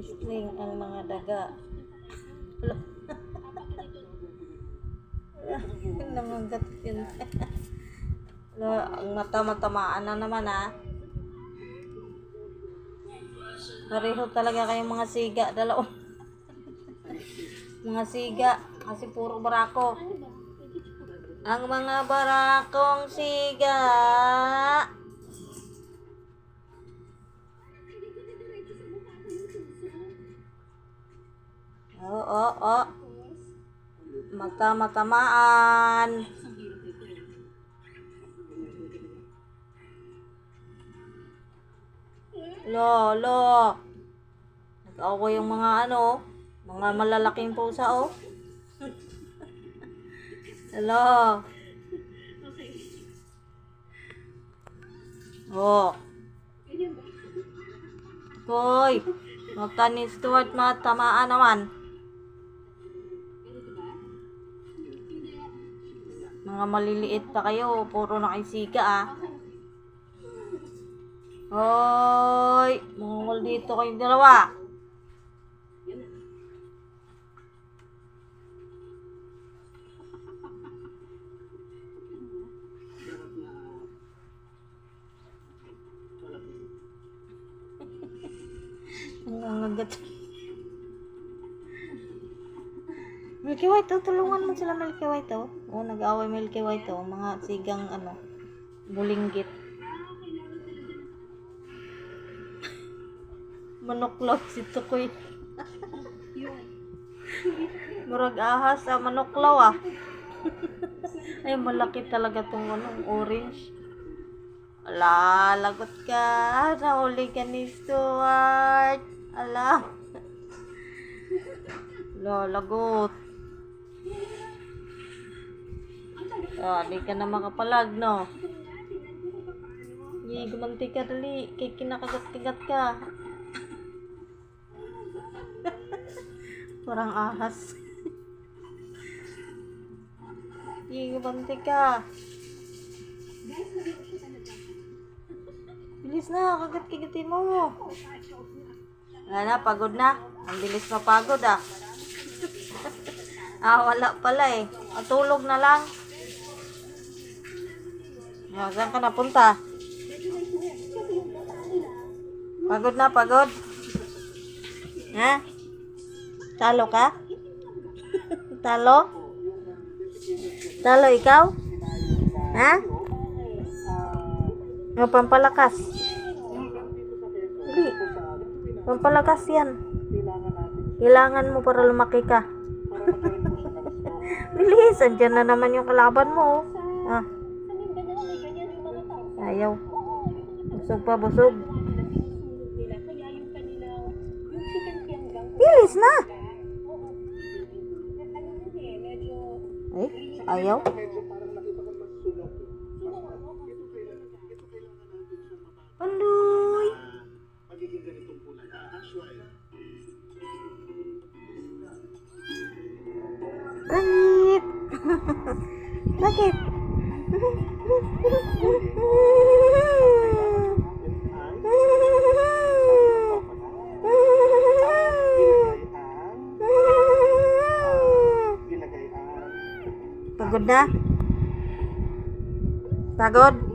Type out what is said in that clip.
String ang mga daga. Wala. Nangagat yun. Wala, ang mata-matamaan na naman ah. Pareho talaga kayong mga siga, dalawa. mga siga, kasi puro barako. Ang mga barakong siga. Oo, oo. Mata-matamaan. Lo, lo. Nag-away yung mga ano, mga malalaking pusa, oh. Hello. Oh. Hoy. Mata ni Stuart matamaan naman. Mga maliliit pa kayo, puro nakisiga ah. Hoy, mungol dito kayong dalawa. Nangangagat. Milky White, oh, tulungan mo sila Milky White, oh. Oh, nag-away Milky White, oh. Mga sigang, ano, bulinggit. Manuklaw si Tukoy. Murag ahas, ah, manuklaw, ah. Ay, malaki talaga tong ano, orange. Ala, lagot ka. Nahuli ka ni Stuart. Ala. Ala, lagot. Di ka na makapalag, no? Hindi, gumanti ka dali. Kay kinakagat-kagat ka. Parang ahas. Hindi, gumanti ka. Bilis na, kagat-kagatin mo. Wala na, pagod na. Ang bilis mapagod ah. Ah, wala pala eh. Matulog na lang. Ah, saan ka napunta? Pagod na, pagod. Ha? Talo ka? Talo? Talo ikaw? Ha? Yung pampalakas. Hindi. Pampalakas yan. Kailangan mo para lumaki ka. Bilis, andyan na naman yung kalaban mo. oh. Ah. Ayaw. Busog pa, busog. Bilis na. Ay, ayaw. Bakit? Pagod na? Pagod?